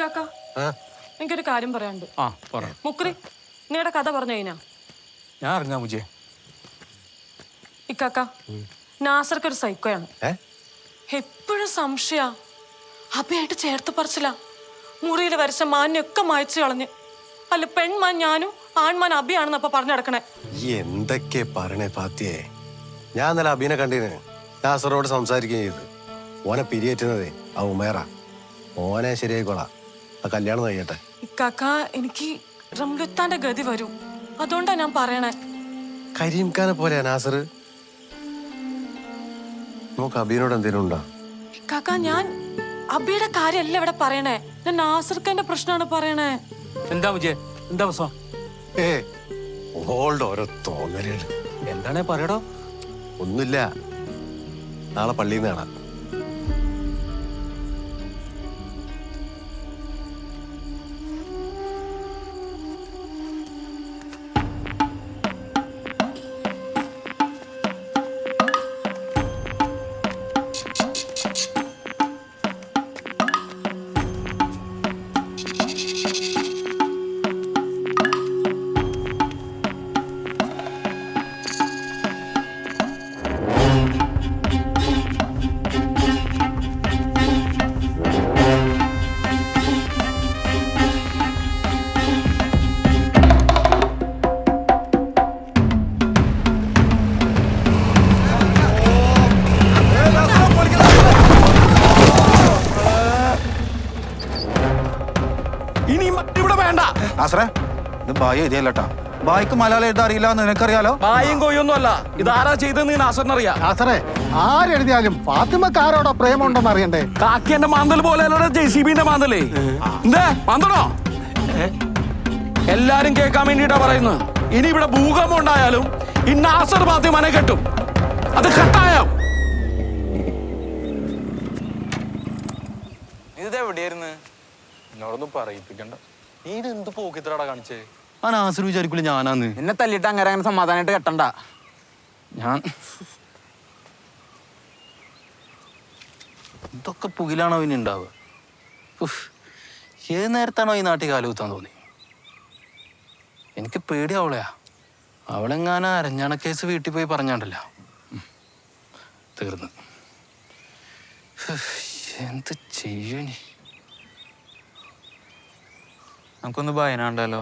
കാക്ക എനിക്കൊരു കാര്യം പറയാണ്ട് ആ പറ. മുക്രി നിങ്ങളുടെ കഥ പറഞ്ഞു കഴിഞ്ഞാ? ഞാൻ അറിഞ്ഞാ മുജേ. ഇക്കാക്ക നാസർക്ക് ഒരു സൈക്കോയാണ്. എപ്പോഴും സംശയ. അഭയായിട്ട് ചേർത്ത് പറിച്ചില്ല മുറിയിൽ വരച്ച മാനൊക്കെ മായച്ചു കളഞ്ഞ്. അല്ല പെൺമാൻ ഞാനും ആൺമാൻ അഭിയാണെന്ന് അപ്പൊ പറഞ്ഞു നടക്കണേ. എന്തൊക്കെ പറയണേ പാത്തിയെ. ഞാൻ ഇന്നലെ അഭിനെ കണ്ടീന്. നാസറോട് സംസാരിക്കുകയും ചെയ്ത്. ഓനെ പിരിയേറ്റുന്നതേ ആ ഉമേറ. ഓനെ ശരിയായിക്കോളാം. ആ കല്യാണം കഴിയട്ടെ ഇക്കാക്ക എനിക്ക് റംലുത്താന്റെ ഗതി വരും. അതുകൊണ്ടാ ഞാൻ പറയണേ. കരീംഖാനെ പോലെ നാസർ? നമുക്ക് അബീനോട് എന്തേലും ഉണ്ടോ? കാക്ക ഞാൻ അബിയുടെ കാര്യമല്ല ഇവിടെ പറയണേ. ഞാൻ നാസർക്കന്റെ പ്രശ്നമാണ് പറയണേ. എന്താ മുജേ എന്താ പ്രശ്നം? ഏ ഹോൾഡ് ഓരോ തോന്നലുകൾ. എന്താണേ പറയടോ? ഒന്നുമില്ല. നാളെ പള്ളിയിൽ നിന്ന് കാണാം. ആശ്രേ ഇത് ബായി എഴുതിയല്ലട്ടാ. ബായിക്ക് മലയാളം എഴുതാൻ അറിയില്ല എന്ന് നിനക്കറിയാലോ? ബായും കൊയ്യൊന്നും അല്ല. ഇതാരാ ചെയ്തെന്ന് നാസറിനറിയാ? നാസറേ ആരെഴുതിയാലും ഫാത്തിമക്ക് ആരോടോ പ്രേമുണ്ടെന്ന് അറിയണ്ടേ? കാക്കിന്റെ മാന്തൽ പോലെ ജെ സി ബിന്റെ മാന്തലേ. എന്തേ മാന്തണോ എല്ലാരും കേൾക്കാൻ വേണ്ടിട്ടാ പറയുന്നത്. ഇനി ഇവിടെ ഭൂകമ്പം ഉണ്ടായാലും ഈ നാസർ ഫാത്തിമനെ കെട്ടും. അത് കട്ടായം? ഇതെവിടെയായിരുന്നു? എന്നോടൊന്നും പറയിപ്പിക്കണ്ട. നീ ഇത് എന്ത് പോക്കിത്തരാടാ കാണിച്ചേ? ആ നാസർ വിചാരിക്കില്ല ഞാനാന്ന്. എന്നെ തല്ലിട്ട് അങ്ങനെ അങ്ങനെ സമാധാനമായിട്ട് കെട്ടണ്ട. ഞാൻ ഇതൊക്കെ പുകിലാണോ ഇനി ഉണ്ടാവുക? ഉഫ്. ഏത് നേരത്താണോ ഈ നാട്ടിൽ കാലുകുത്താൻ തോന്നി എനിക്ക് പേടിയാവളയാ അവളെങ്ങാനും അരഞ്ഞാണ കേസ് വീട്ടിൽ പോയി പറഞ്ഞാണ്ടല്ല. ഉം. തീർന്ന്. ഉഫ്. എന്ത് ചെയ്യൂനി നമുക്കൊന്ന് ഭയനാണ്ടല്ലോ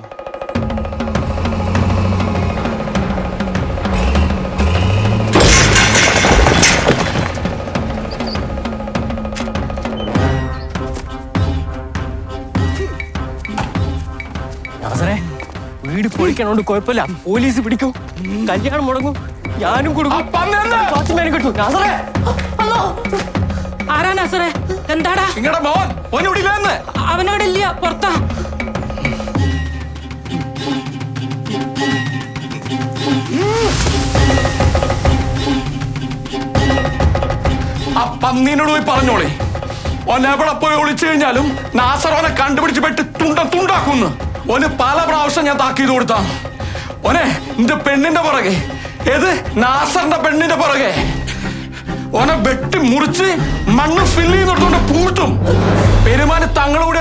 വീട് പൊളിക്കണോണ്ട് കുഴപ്പമില്ല. പോലീസ് പിടിക്കൂ. കല്യാണം മുടങ്ങും. ഞാനും കൊടുക്കും. ഫാത്തിമേനെ കിട്ടും. നാസറേ. ആരാ നാസറേ? എന്താടാ? നിങ്ങളുടെ മോൻ. ഇല്ല. പുറത്താ. പന്നീനോട് പോയി പറഞ്ഞോളേ. എവിടെ പോയി ഒളിച്ചു കഴിഞ്ഞാലും നാസർ ഓനെ കണ്ടുപിടിച്ച് പെട്ട് തുണ്ട തുണ്ടാക്കുന്നു. ഓന് പല പ്രാവശ്യം ഞാൻ താക്കീത് കൊടുത്താ. ഓനെ നിന്റെ പെണ്ണിന്റെ പുറകെ. ഏത്? നാസറിന്റെ പെണ്ണിന്റെ പുറകെ. ഓനെ വെട്ടി മുറിച്ച് മണ്ണ് ഫില്ല് ചെയ്യുന്നിടത്തോണ്ട് പൂട്ടും പെരുമാന് തങ്ങളുടെ കൂടെ